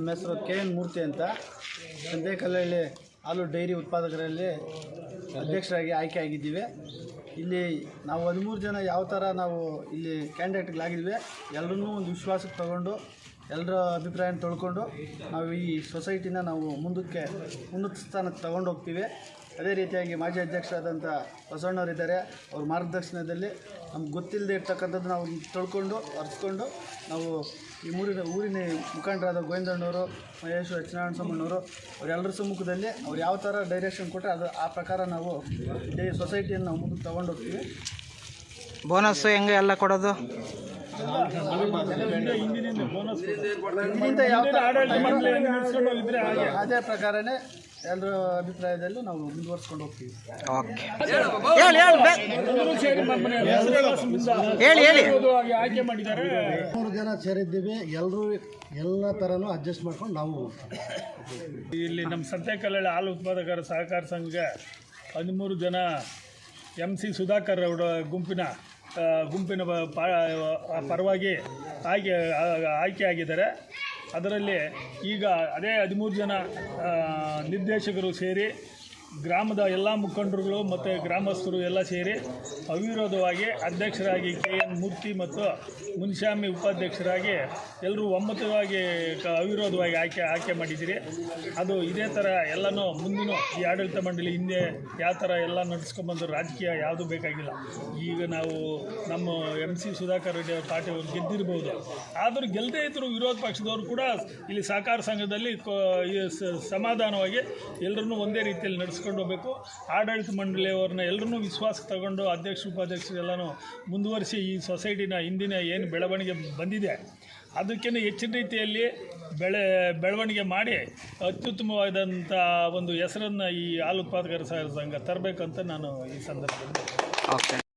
ನಮ್ಮ ಹೆಸರು K N ಮೂರ್ತಿ ಅಂತ. ಸಂದೇಕಲ್ಲಲ್ಲಿ ಹಾಲು ಡೈರಿ ಉತ್ಪಾದಕರಲ್ಲಿ ಅಧ್ಯಕ್ಷರಾಗಿ ಆಯ್ಕೆ ಆಗಿದ್ದೀವಿ. ಇಲ್ಲಿ ನಾವು ಹದಿಮೂರು ಜನ ಯಾವ ಥರ ನಾವು ಇಲ್ಲಿ ಕ್ಯಾಂಡಿಡೇಟ್ಗಳಾಗಿದ್ವಿ ಎಲ್ಲರನ್ನೂ ಒಂದು ವಿಶ್ವಾಸಕ್ಕೆ ತಗೊಂಡು ಎಲ್ಲರ ಅಭಿಪ್ರಾಯನ ತೊಳ್ಕೊಂಡು ನಾವು ಈ ಸೊಸೈಟಿನ ನಾವು ಮುಂದಕ್ಕೆ ಉನ್ನತ ಸ್ಥಾನಕ್ಕೆ ತಗೊಂಡು ಹೋಗ್ತೀವಿ. ಅದೇ ರೀತಿಯಾಗಿ ಮಾಜಿ ಅಧ್ಯಕ್ಷರಾದಂಥ ಬಸವಣ್ಣವರಿದ್ದಾರೆ. ಅವ್ರ ಮಾರ್ಗದರ್ಶನದಲ್ಲಿ ನಮ್ಗೆ ಗೊತ್ತಿಲ್ಲದೆ ಇರ್ತಕ್ಕಂಥದ್ದು ನಾವು ತೊಳ್ಕೊಂಡು, ಅರ್ಸ್ಕೊಂಡು ನಾವು ಈ ಊರಿನ ಊರಿನ ಮುಖಂಡರಾದ ಗೋವಿಂದಣ್ಣವರು ಮಹೇಶ್ ಸತ್ಯನಾರಾಯಣ ಸಮ್ಮಣ್ಣವರು ಅವರೆಲ್ಲರ ಸಮ್ಮುಖದಲ್ಲಿ ಅವ್ರು ಯಾವ ಥರ ಡೈರೆಕ್ಷನ್ ಕೊಟ್ಟರೆ ಅದು ಆ ಪ್ರಕಾರ ನಾವು ಇಡೀ ಸೊಸೈಟಿಯನ್ನು ನಾವು ಮುಂದೆ ತೊಗೊಂಡೋಗ್ತೀವಿ. ಬೋನಸ್ಸು ಹೆಂಗೆ ಎಲ್ಲ ಕೊಡೋದು? ಯಾವ ಅದೇ ಪ್ರಕಾರನೇ ಎಲ್ಲರ ಅಭಿಪ್ರಾಯದಲ್ಲೂ ನಾವು ಮುಂದುವರ್ಸ್ಕೊಂಡು ಹೋಗ್ತೀವಿ. ಓಕೆ. ಹೇಳಿ ಹೇಳಿ ಹೇಳಿ ಹೇಳಿ. ಮೂರು ಜನ ಸೇರಿದ್ದೀವಿ ಎಲ್ಲರೂ ಎಲ್ಲ ಥರನೂ ಅಡ್ಜಸ್ಟ್ ಮಾಡ್ಕೊಂಡು ನಾವು ಇಲ್ಲಿ ನಮ್ಮ ಸಂತೆಕಲ್ಲಳ್ಳಿ ಹಾಲು ಉತ್ಪಾದಕರ ಸಹಕಾರ ಸಂಘ ಹದಿಮೂರು ಜನ ಎಂ ಸಿ ಸುಧಾಕರ್ ಅವರ ಗುಂಪಿನ ಗುಂಪಿನ ಪರವಾಗಿ ಆಯ್ಕೆ ಆಯ್ಕೆಯಾಗಿದ್ದಾರೆ ಅದರಲ್ಲಿ ಈಗ ಅದೇ ಹದಿಮೂರು ಜನ ನಿರ್ದೇಶಕರು ಸೇರಿ ಗ್ರಾಮದ ಎಲ್ಲ ಮುಖಂಡರುಗಳು ಮತ್ತು ಗ್ರಾಮಸ್ಥರು ಎಲ್ಲ ಸೇರಿ ಅವಿರೋಧವಾಗಿ ಅಧ್ಯಕ್ಷರಾಗಿ ಕೆ ಎನ್ ಮೂರ್ತಿ ಮತ್ತು ಮುನ್ಸ್ವಾಮಿ ಉಪಾಧ್ಯಕ್ಷರಾಗಿ ಎಲ್ಲರೂ ಒಮ್ಮತವಾಗಿ ಅವಿರೋಧವಾಗಿ ಆಯ್ಕೆ ಆಯ್ಕೆ ಮಾಡಿದ್ದೀರಿ. ಅದು ಇದೇ ಥರ ಎಲ್ಲನೂ ಮುಂದಿನ ಈ ಆಡಳಿತ ಮಂಡಳಿ ಹಿಂದೆ ಯಾವ ಥರ ಎಲ್ಲ ನಡೆಸ್ಕೊಂಬಂದು ರಾಜಕೀಯ ಯಾವುದೂ ಬೇಕಾಗಿಲ್ಲ. ಈಗ ನಾವು ನಮ್ಮ ಎಂ ಸಿ ಸುಧಾಕರ್ ರೆಡ್ಡಿ ಅವ್ರ ಪಾರ್ಟಿ ಅವ್ರು ಗೆದ್ದಿರ್ಬೋದು. ಆದರೂ ಗೆಲ್ಲದೇ ಇದ್ದರೂ ವಿರೋಧ ಪಕ್ಷದವರು ಕೂಡ ಇಲ್ಲಿ ಸಹಕಾರ ಸಂಘದಲ್ಲಿ ಸಮಾಧಾನವಾಗಿ ಎಲ್ಲರನ್ನೂ ಒಂದೇ ರೀತಿಯಲ್ಲಿ ನಡೆಸ್ಕೊಂಡು ಹೋಗಬೇಕು. ಆಡಳಿತ ಮಂಡಳಿಯವ್ರನ್ನ ಎಲ್ಲರನ್ನೂ ವಿಶ್ವಾಸಕ್ಕೆ ತಗೊಂಡು ಅಧ್ಯಕ್ಷ, ಉಪಾಧ್ಯಕ್ಷರೆಲ್ಲನೂ ಮುಂದುವರಿಸಿ ಈ ಸೊಸೈಟಿನ ಹಿಂದಿನ ಏನು ಬೆಳವಣಿಗೆ ಬಂದಿದೆ. ಅದಕ್ಕಿಂತ ಹೆಚ್ಚಿನ ರೀತಿಯಲ್ಲಿ ಬೆಳೆ, ಬೆಳವಣಿಗೆ ಮಾಡಿ ಅತ್ಯುತ್ತಮವಾದಂಥ ಒಂದು ಹೆಸರನ್ನು ಈ ಹಾಲು ಉತ್ಪಾದಕರ ಸಂಘ ತರಬೇಕಂತ ನಾನು ಈ ಸಂದರ್ಭದಲ್ಲಿ